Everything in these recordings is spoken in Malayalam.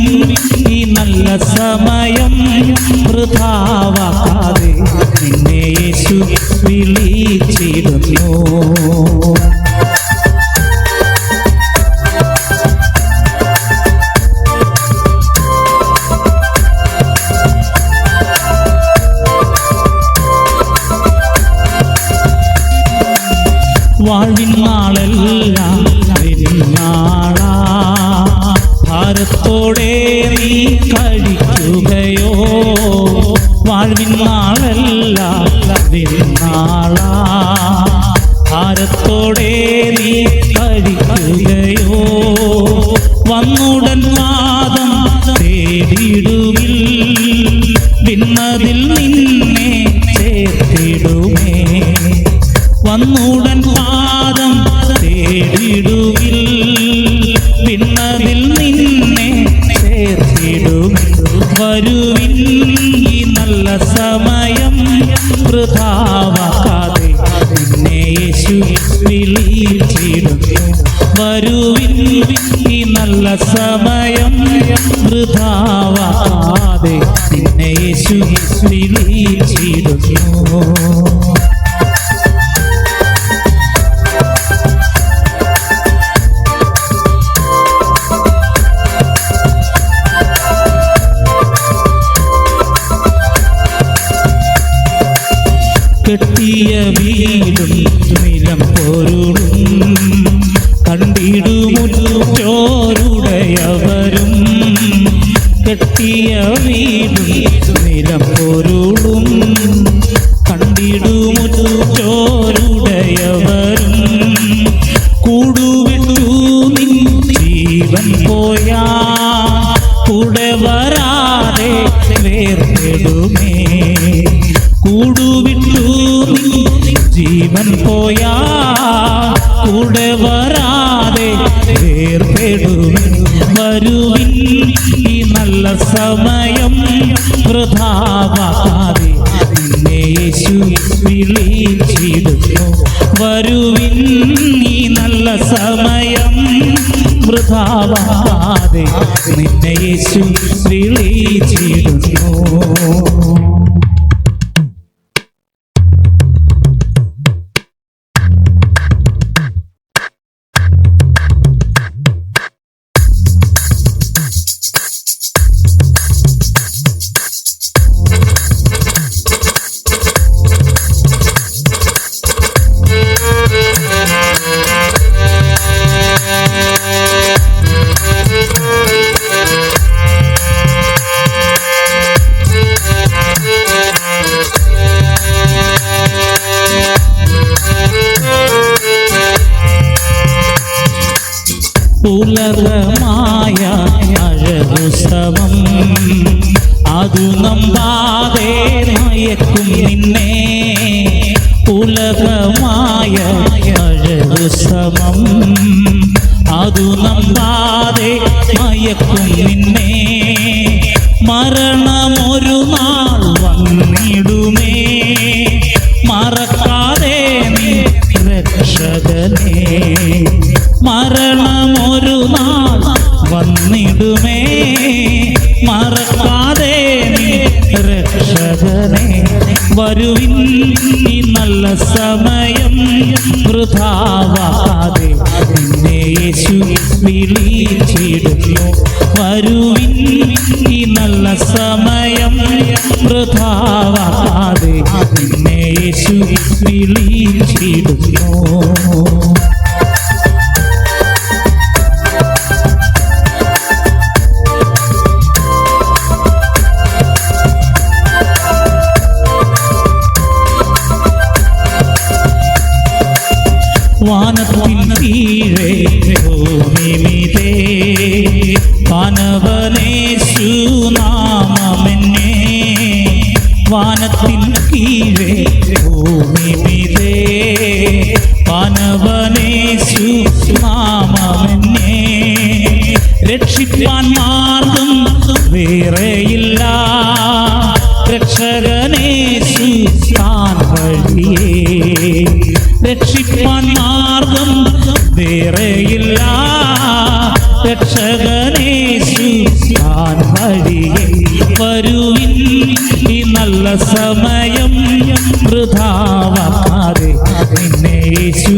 ഈ നല്ല സമയം വൃഥാവാക്കാതെ നിന്നെ യേശു വിളിച്ചിരുന്നു ഭിന്നതിൽ നിന്നെ ചേർത്തിടുമേ. വന്നുടൻ പാദം തേടിടുവിൽ പിന്നതിൽ നിന്നെ ചേർത്തിടും വരുവിൻ ഈ നല്ല സമയം വൃഥാവാക്കാതെ നിന്നെ യേശു വിളിച്ചിടുന്നു. വരുവിൻ ഈ നല്ല സമയം വൃഥാവാക്കാതെ യേശു വിളിച്ചിടുന്നു കെട്ടിയ വീടും നിലം പൊരുളും കണ്ടിടുമുറ്റോരുടയവരും കെട്ടിയ വീടും നിലം പൊരുളും. കണ്ടിടുമുറ്റോരുടയവരും കൂടുവിട്ടു നിൻ ജീവൻ പോയാ. കൂടെ വരാതെ വേർപെടുമേ. കൂടുവിട്ടു നിൻ ജീവൻ പോയാ. കൂടെ വരാതെ വേർപെടുമേ. വരുവിൻ നല്ല സമയം വൃഥാവാതെ നിന്നെ യേശു വിളിച്ചിടുന്നു. വരുവിൻ ഈ നല്ല സമയം വൃഥാവാതെ നിന്നെ യേശു വിളിച്ചിടുന്നു. പുലകമായ അഴകുസവം അതു നമ്പാതെ മയക്കും നിന്നെ. പുലകമായ അഴകുസമം അതു നമ്പാതെ മയക്കും നിന്നെ. മരണമൊരു മറക്കാതെ രക്ഷകനെ വരുവിൻ ഈ നല്ല സമയം വൃഥാവാതെ യേശു വിളിച്ചിടുന്നു. വരുവിൻ ഈ നല്ല സമയം വൃഥാവാതെ യേശു വിളിച്ചിടുന്നു. വാനത്തിൻ കീഴേ ഭൂമിമിതേ പാനവനേശു നാമമെന്നെ രക്ഷിപ്പാൻ മാർഗം വേറെയില്ല. രക്ഷകനേശു താൻ വഴിയേ. രക്ഷിപ്പാൻ മാർഗം വേറെയില്ല വൃഥാവാതെ നിന്നെ യേശു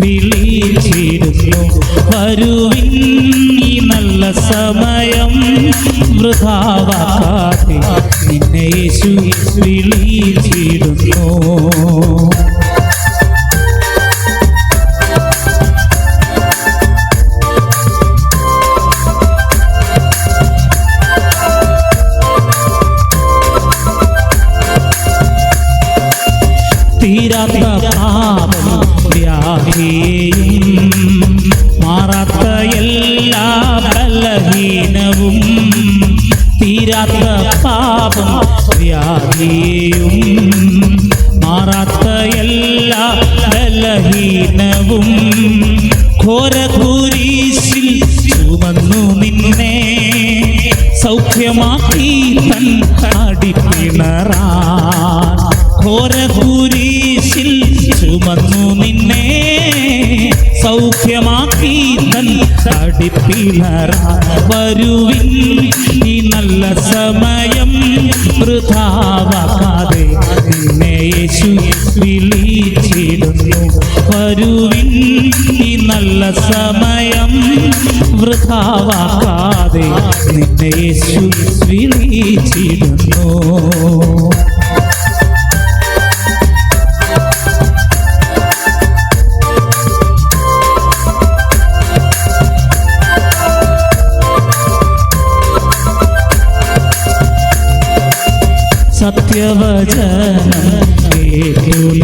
വിളിച്ചിരുന്നു. വരുവിൻ ഈ നല്ല സമയം വൃഥാവാതെ നിന്നെ യേശു വിളിച്ചിരുന്നു. ഘോരകുരീശിൽ ചുമന്നു നിന്നെ. സൗഖ്യമാക്കി തൻ അടിപ്പിണറാൻ ഘോരകുരീശിൽ ചുമന്നു നിന്നെ. സൗഖ്യമാക്കി തൻ അടിപ്പിണറാൻ വരുവിൻ ഈ നല്ല സമയം വൃഥാവാക്കാതെ നിന്നെ യേശു വിളിച്ചിടുന്നു വരുവിൻ ഈ നല്ല സമയം വൃഥാവാക്കാതെ നിന്നെ യേശു സത്യവചനം കേൾക്കുനിവാ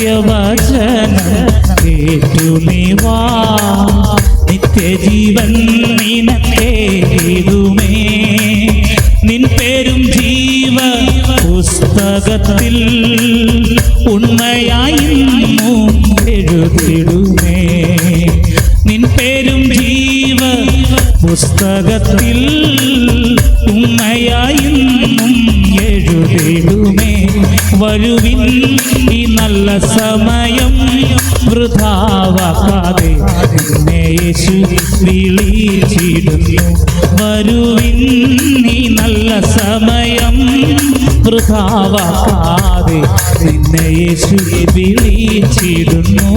സത്യവചനം കേൾക്കുനിവാ നിത്യജീവൻ നിനക്കേതുമേ നിൻ പേരും ജീവ പുസ്തകത്തിൽ ഉണ്മയായി ഇന്നും എഴുതിടുമേ. നിൻ പേരും ജീവ പുസ്തകത്തിൽ ഉമ്മയായിന്നും എഴുതിടുമേ. വരുവിൻ നല്ല സമയം വൃഥാവാക്കാതെ നിന്നെ യേശു വിളിച്ചിടുന്നു. വരുവിൻ നീ നല്ല സമയം വൃഥാവാക്കാതെ നിന്നെ യേശു വിളിച്ചിടുന്നു.